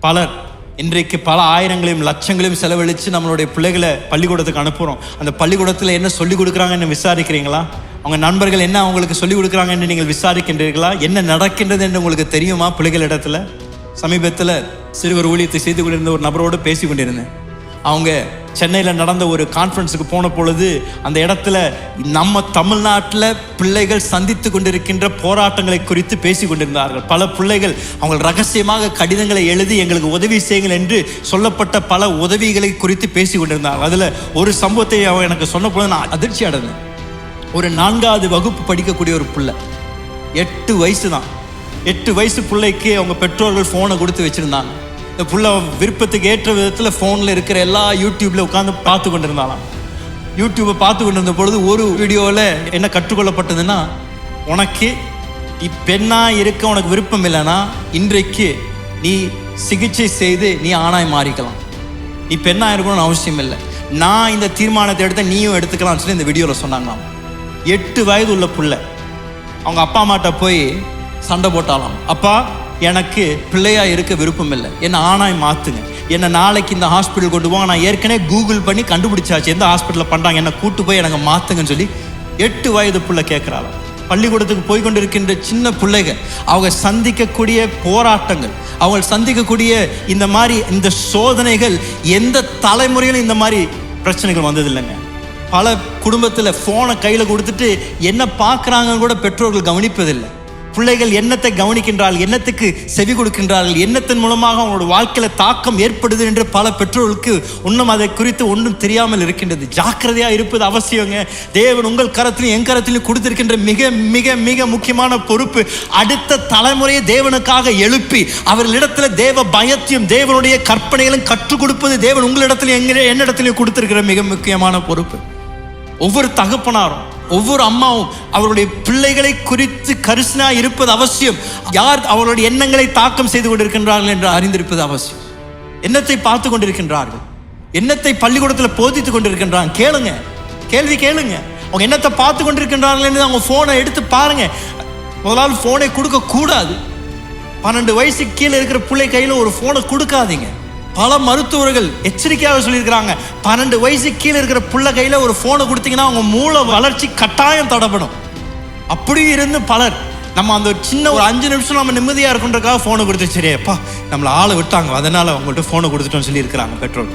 பலர் இன்றைக்கு பல ஆயிரங்களையும் லட்சங்களையும் செலவழித்து நம்மளுடைய பிள்ளைகளை பள்ளிக்கூடத்துக்கு அனுப்புகிறோம் அந்த பள்ளிக்கூடத்தில் என்ன சொல்லிக் கொடுக்குறாங்கன்னு விசாரிக்கிறீங்களா? அவங்க நண்பர்கள் என்ன அவங்களுக்கு சொல்லிக் கொடுக்குறாங்கன்னு நீங்கள் விசாரிக்கின்றீர்களா? என்ன நடக்கின்றது என்று உங்களுக்கு தெரியுமா பிள்ளைகள் இடத்துல? சமீபத்தில் சிறுவர் ஊழியத்தை செய்து கொண்டிருந்த ஒரு நபரோடு பேசி கொண்டிருந்தேன். அவங்க சென்னையில் நடந்த ஒரு கான்ஃபரன்ஸுக்கு போன பொழுது அந்த இடத்துல நம்ம தமிழ்நாட்டில் பிள்ளைகள் சந்தித்து கொண்டிருக்கின்ற போராட்டங்களை குறித்து பேசி கொண்டிருந்தார்கள். பல பிள்ளைகள் அவங்க ரகசியமாக கடிதங்களை எழுதி எங்களுக்கு உதவி செய்யுங்கள் என்று சொல்லப்பட்ட பல உதவிகளை குறித்து பேசி கொண்டிருந்தார்கள். அதில் ஒரு சம்பவத்தை அவன் எனக்கு சொன்ன பொழுது நான் அதிர்ச்சி அடைந்தேன். ஒரு நான்காவது வகுப்பு படிக்கக்கூடிய ஒரு பிள்ளை. எட்டு வயசு தான் எட்டு வயசு பிள்ளைக்கு அவங்க பெற்றோர்கள் ஃபோனை கொடுத்து வச்சுருந்தாங்க. இந்த புள்ள விருப்பத்துக்கு ஏற்ற விதத்தில் ஃபோனில் இருக்கிற எல்லா யூடியூப்பில் உட்காந்து பார்த்து கொண்டிருந்தாலாம் யூடியூப்பை பார்த்து கொண்டிருந்த பொழுது ஒரு வீடியோவில் என்ன கற்றுக்கொள்ளப்பட்டதுன்னா உனக்கு நீ இருக்க உனக்கு விருப்பம் இல்லைன்னா இன்றைக்கு நீ சிகிச்சை செய்து நீ ஆணாய் மாறிக்கலாம். நீ பெண்ணாக இருக்கணும்னு அவசியம் இல்லை. நான் இந்த தீர்மானத்தை எடுத்த நீயும் எடுத்துக்கலாம்னு சொல்லி இந்த வீடியோவில் சொன்னாங்களாம். எட்டு வயது உள்ள புள்ள. அவங்க அப்பா அம்மாட்ட போய் சண்டை போட்டாலாம் அப்பா எனக்கு பிள்ளையா இருக்க விருப்பம் இல்லை என்னை ஆணாய் மாற்றுங்க என்னை நாளைக்கு இந்த ஹாஸ்பிட்டல் கொண்டு போவாங்க நான் ஏற்கனவே கூகுள் பண்ணி கண்டுபிடிச்சாச்சு. எந்த ஹாஸ்பிட்டலில் பண்ணுறாங்க என்னை கூட்டு போய் எனக்கு மாற்றுங்கன்னு சொல்லி எட்டு வயது புள்ள கேட்குறாளாம் பள்ளிக்கூடத்துக்கு போய் கொண்டிருக்கின்ற சின்ன பிள்ளைகள் அவங்க சந்திக்கக்கூடிய போராட்டங்கள் அவங்க சந்திக்கக்கூடிய இந்த மாதிரி இந்த சோதனைகள் எந்த தலைமுறையிலும் இந்த மாதிரி பிரச்சனைகள் வந்ததில்லைங்க. பல குடும்பத்தில் ஃபோனை கையில் கொடுத்துட்டு என்ன பார்க்குறாங்கன்னு கூட பெற்றோர்கள் கவனிப்பதில்லை. பிள்ளைகள் என்னத்தை கவனிக்கின்றார்கள் என்னத்துக்கு செவி கொடுக்கின்றார்கள் என்னத்தின் மூலமாக அவங்களோட வாழ்க்கையில் தாக்கம் ஏற்படுது என்று பல பெற்றோர்களுக்கு இன்னும் அதை குறித்து ஒன்றும் தெரியாமல் இருக்கின்றது. ஜாக்கிரதையாக இருப்பது அவசியங்க. தேவன் உங்கள் கரத்திலும் என் கரத்திலும் கொடுத்திருக்கின்ற மிக மிக மிக முக்கியமான பொறுப்பு அடுத்த தலைமுறையை தேவனுக்காக எழுப்பி அவர்களிடத்தில் தேவ பயத்தையும் தேவனுடைய கற்பனைகளும் கற்றுக் கொடுப்பது தேவன் உங்களிடத்திலும் எங்க என்னிடத்திலையும் கொடுத்திருக்கிற மிக முக்கியமான பொறுப்பு. ஒவ்வொரு தகப்பனாரும் ஒவ்வொரு அம்மாவும் அவருடைய பிள்ளைகளை குறித்து கரிசனா இருப்பது அவசியம். யார் அவர்களுடைய எண்ணங்களை தாக்கம் செய்து கொண்டிருக்கின்றார்கள் என்று அறிந்திருப்பது அவசியம். எண்ணத்தை பார்த்து கொண்டிருக்கின்றார்கள். எண்ணத்தை பள்ளிக்கூடத்தில் போதித்து கொண்டிருக்கின்றாங்க. கேளுங்க. கேள்வி கேளுங்க. அவங்க என்னத்தை பார்த்து கொண்டிருக்கின்றார்கள் என்று அவங்க ஃபோனை எடுத்து பாருங்க. முதலாவது ஃபோனை கொடுக்க கூடாது பன்னெண்டு வயசுக்கு கீழே இருக்கிற பிள்ளை கையில் ஒரு ஃபோனை கொடுக்காதீங்க. பல மருத்துவர்கள் எச்சரிக்கையாக சொல்லியிருக்கிறாங்க. பன்னெண்டு வயசுக்கு கீழே இருக்கிற பிள்ளை கையில் ஒரு ஃபோனை கொடுத்தீங்கன்னா அவங்க மூளை வளர்ச்சி கட்டாயம் தடப்படும். அப்படியும் இருந்து பலர் நம்ம அந்த ஒரு சின்ன ஒரு அஞ்சு நிமிஷம் நம்ம நிம்மதியாக இருக்குன்றக்காக ஃபோனை கொடுத்து சரி அப்பா நம்மளை ஆளை விட்டாங்க. அதனால் அவங்கள்ட்ட ஃபோனை கொடுத்துட்டோம்னு சொல்லியிருக்கிறாங்க பெட்ரோல்